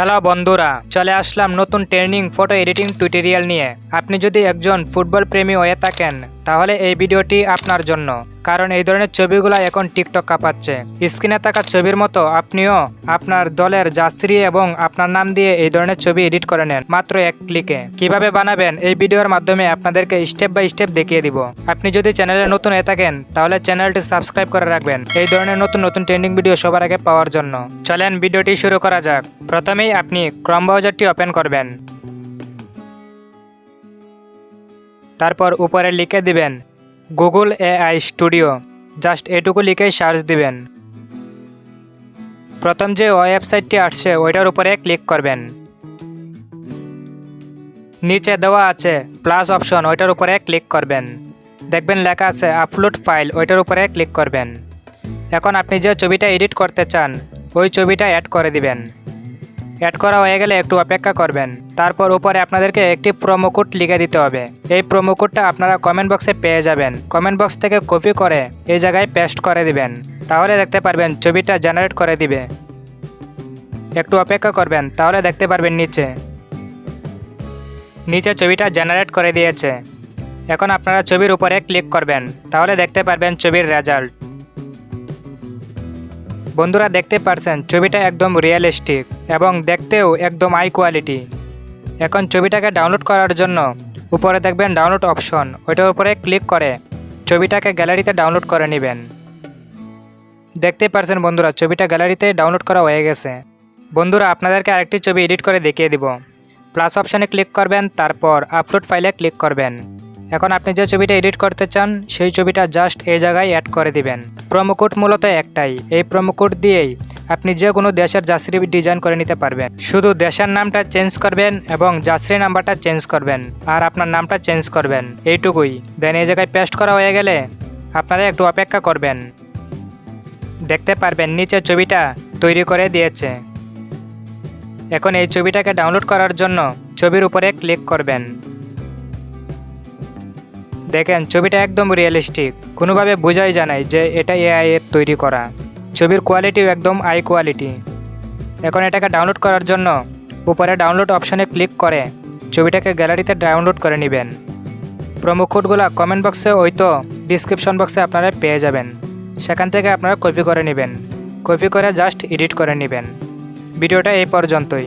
Hello বন্ধুরা, চলে আসলাম নতুন ট্রেনিং ফটো এডিটিং টিউটোরিয়াল নিয়ে। আপনি যদি একজন ফুটবল প্রেমী হয়ে থাকেন তাহলে এই ভিডিওটি আপনার জন্য। কারণ এই ধরনের ছবিগুলো এখন টিকটক কাঁপাচ্ছে। স্ক্রিনে থাকা ছবির মতো আপনিও আপনার দলের যাত্রী এবং আপনার নাম দিয়ে এই ধরনের ছবি এডিট করে নেন। মাত্র এক ক্লিকে। কীভাবে বানাবেন এই ভিডিওর মাধ্যমে আপনাদেরকে স্টেপ বাই স্টেপ দেখিয়ে দিব। আপনি যদি চ্যানেলে নতুন হয়ে থাকেন, তাহলে চ্যানেলটি সাবস্ক্রাইব করে রাখবেন। এই ধরনের নতুন নতুন ট্রেন্ডিং ভিডিও সবার আগে পাওয়ার জন্য। চলেন ভিডিওটি শুরু করা যাক। প্রথমেই আপনি ক্রম ব্রাউজারটি ওপেন করবেন। তারপর উপরে লিখে দিবেন, গুগল এআই স্টুডিও জাস্ট এটুকু লিখেই সার্চ দিবেন। প্রথম যে ওয়েবসাইটটি আসছে, ওইটার উপরে ক্লিক করবেন। নিচে দেওয়া আছে, প্লাস অপশন ওইটার উপরে ক্লিক করবেন। দেখবেন লেখা আছে, আপলোড ফাইল ওইটার উপরে ক্লিক করবেন। এখন আপনি যে ছবিটা এডিট করতে চান, ওই ছবিটা অ্যাড করে দিবেন। অ্যাড করা হয়ে গেলে একটু অপেক্ষা করবেন। তারপর উপরে আপনাদেরকে একটি প্রোমো কোড লিখে দিতে হবে। এই প্রোমো কোডটা আপনারা কমেন্ট বক্সে পেয়ে যাবেন। কমেন্ট বক্স থেকে কপি করে এই জায়গায় পেস্ট করে দিবেন। তাহলে দেখতে পারবেন ছবিটা জেনারেট করে দিবে। একটু অপেক্ষা করবেন, তাহলে দেখতে পারবেন নিচে। নিচে ছবিটা জেনারেট করে দিয়েছে। এখন আপনারা ছবির উপরে ক্লিক করবেন। তাহলে দেখতে পারবেন ছবির রেজাল্ট বন্ধুরা দেখতে পারছেন, ছবিটা একদম রিয়েলিস্টিক এবং দেখতেও একদম হাই কোয়ালিটি এখন ছবিটাকে ডাউনলোড করার জন্য উপরে দেখবেন ডাউনলোড অপশন ওইটার উপরে ক্লিক করে ছবিটাকে গ্যালারিতে ডাউনলোড করে নেবেন। দেখতে পারছেন বন্ধুরা, ছবিটা গ্যালারিতে ডাউনলোড করা হয়ে গেছে। বন্ধুরা, আপনাদেরকে আরেকটি ছবি এডিট করে দেখিয়ে দিব। প্লাস অপশানে ক্লিক করবেন, তারপর আপলোড ফাইলে ক্লিক করবেন। এখন আপনি যে ছবিটা এডিট করতে চান, সেই ছবিটা জাস্ট এই জায়গায় অ্যাড করে দিবেন। প্রোমোকোড মূলত একটাই। এই প্রোমোকোড দিয়েই আপনি যে কোনো দেশের যাত্রী ডিজাইন করে নিতে পারবেন। শুধু দেশের নামটা চেঞ্জ করবেন এবং যাত্রী নাম্বারটা চেঞ্জ করবেন আর আপনার নামটা চেঞ্জ করবেন। এইটুকুই। দেন এই জায়গায় পেস্ট করা হয়ে গেলে আপনারা একটু অপেক্ষা করবেন। দেখতে পারবেন নিচে ছবিটা তৈরি করে দিয়েছে। এখন এই ছবিটাকে ডাউনলোড করার জন্য ছবির উপরে ক্লিক করবেন। দেখেন, ছবিটা একদম রিয়েলিস্টিক কোনোভাবে বোঝাই জানাই যে এটা এআই এর তৈরি করা। ছবির কোয়ালিটিও একদম হাই কোয়ালিটি এখন এটাকে ডাউনলোড করার জন্য উপরে ডাউনলোড অপশনে ক্লিক করে ছবিটাকে গ্যালারিতে ডাউনলোড করে নেবেন। প্রোমো কোডগুলো কমেন্ট বক্সে ওই তো ডিসক্রিপশন বক্সে আপনারা পেয়ে যাবেন। সেখান থেকে আপনারা কপি করে নেবেন। কপি করে জাস্ট এডিট করে নেবেন। ভিডিওটা এই পর্যন্তই।